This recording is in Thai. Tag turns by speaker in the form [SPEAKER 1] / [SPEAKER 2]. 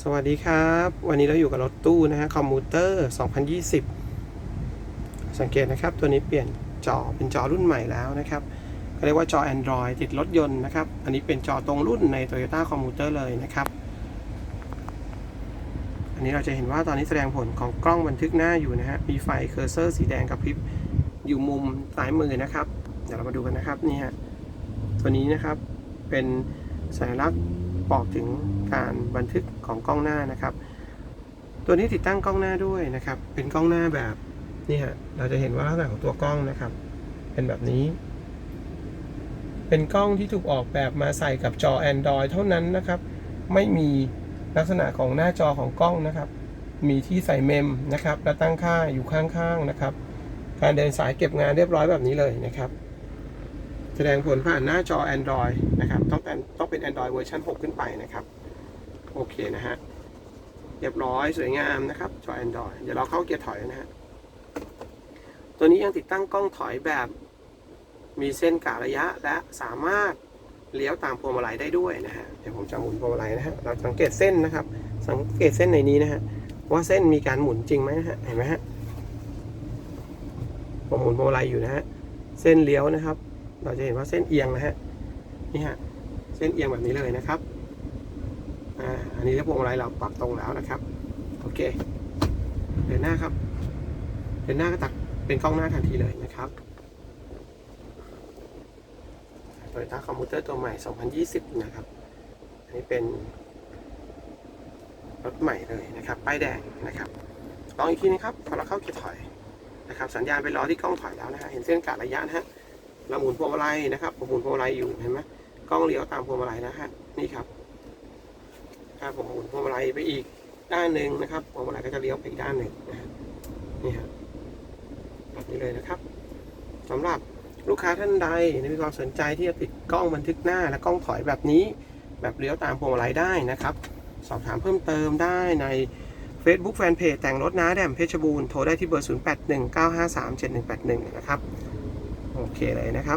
[SPEAKER 1] สวัสดีครับ วันนี้เราอยู่กับรถตู้นะฮะคอมมูเตอร์ 2020 สังเกตนะครับ ตัวนี้เปลี่ยนจอเป็นจอรุ่นใหม่แล้วนะครับก็เรียกว่าจอ Android ติดรถยนต์นะครับ อันนี้เป็นจอตรงรุ่นใน Toyota Commuter เลยนะครับ อันนี้เราจะเห็นว่าตอนนี้แสดงผลของกล้องบันทึกหน้าอยู่นะฮะมีไฟเคอร์เซอร์สีแดงกับพริบอยู่มุมซ้ายมือนะครับ เดี๋ยวเรามาดูกันนะครับนี่ฮะตัวนี้นะครับเป็นสัญลักษณ์บอกถึง การบันทึกของกล้องหน้านะครับ ตัวนี้ติดตั้งกล้องหน้าด้วยนะครับ เป็นกล้องหน้าแบบนี่ฮะเราจะเห็นว่าลักษณะของตัวกล้องนะครับ เป็นแบบนี้ เป็นกล้องที่ถูกออกแบบมาใส่กับจอ Android เท่านั้นนะครับ ไม่มีลักษณะของหน้าจอของกล้องนะครับ มีที่ใส่เมมนะครับ และตั้งค่าอยู่ข้างๆนะครับ การเดินสายเก็บงานเรียบร้อยแบบนี้เลยนะครับ แสดงผลผ่านหน้าจอ Android นะครับ ต้องเป็นต้องเป็น Android เวอร์ชัน6 ขึ้นไปนะครับ โอเคนะฮะ เรียบร้อยสวยงามนะครับจอ Android เดี๋ยวเราเข้าเกียร์ถอยนะฮะ ตัวนี้ยังติดตั้งกล้องถอยแบบมีเส้นกะระยะและสามารถเลี้ยวตามพวงมาลัยได้ด้วยนะฮะ เดี๋ยวผมจะหมุนพวงมาลัยนะฮะ เราสังเกตเส้นนะครับ สังเกตเส้นในนี้นะฮะ ว่าเส้นมีการหมุนจริงไหมนะฮะ เห็นไหมฮะ ผมหมุนพวงมาลัยอยู่นะฮะ เส้นเลี้ยวนะครับ เราจะเห็นว่าเส้นเอียงนะฮะ นี่ฮะ เส้นเอียงแบบนี้เลยนะครับ อ่าอันนี้แล้วพวงมาลัยเราปรับตรงแล้วนะครับ โอเค เดินหน้าครับ เดินหน้าก็ตัดเป็นกล้องหน้าทันทีเลยนะครับ Toyota Commuter ตัวใหม่ 2020 นะครับ อันนี้เป็นรถใหม่เลยนะครับ ป้ายแดงนะครับ ลองอีกทีนะครับ พอเราเข้าเกียร์ถอยนะครับ สัญญาณไปรอที่กล้องถอยแล้วนะฮะ เห็นเส้นกะระยะนะฮะ เราหมุนพวงมาลัยนะครับหมุนพวงมาลัยอยู่เห็นไหมกล้องเลี้ยวตามพวงมาลัยนะฮะ นี่ครับ ถ้าผมหมุนพวงมาลัยไปอีกด้านหนึ่งนะครับพวงมาลัยก็จะเลี้ยวไปอีกด้านหนึ่งนะนี่ฮะแบบนี้เลยนะครับสำหรับลูกค้าท่านใดมีความสนใจที่จะติดกล้องบันทึกหน้าและกล้องถอยแบบนี้ แบบเลี้ยวตามพวงมาลัยได้นะครับ สอบถามเพิ่มเติมได้ใน Facebook Fanpage แต่งรถน้าแดมเพชรบูรณ์โทรได้ที่เบอร์ 0819537181 นะครับ โอเคเลยนะครับ